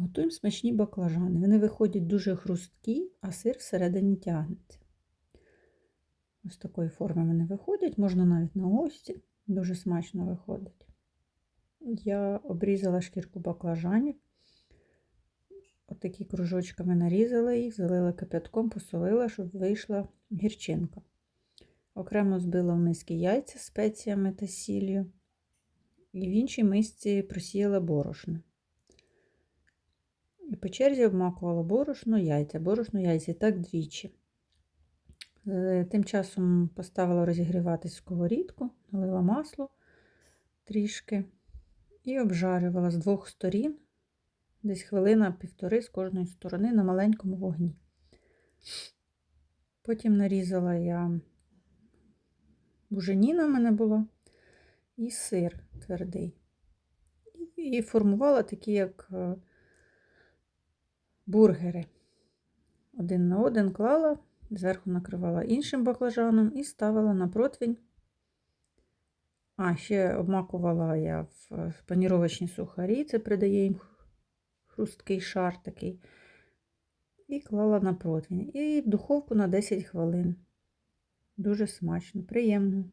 Готуємо смачні баклажани. Вони виходять дуже хрусткі, а сир всередині тягнеться. Ось такої форми вони виходять, можна навіть на гості. Дуже смачно виходить. Я обрізала шкірку баклажанів. Отакі кружочками нарізала їх, залила кипятком, посолила, щоб вийшла гірчинка. Окремо збила в миски яйця спеціями та сіллю. І в іншій мисці просіяла борошно. По черзі обмакувала борошно, яйця, борошно, яйця, так двічі. Е, Тим часом поставила розігріватись сковорідку, налила масло трішки і обжарювала з двох сторін, десь хвилина-півтори з кожної сторони на маленькому вогні. Потім нарізала я буженіна в мене була і сир твердий. І формувала такі, як е, бургери. Один на один клала, зверху накривала іншим баклажаном і ставила на противень. А, ще обмакувала я в паніровочні сухарі, це придає їм хрусткий шар такий. І клала на противень. І в духовку на 10 хвилин. Дуже смачно, приємно.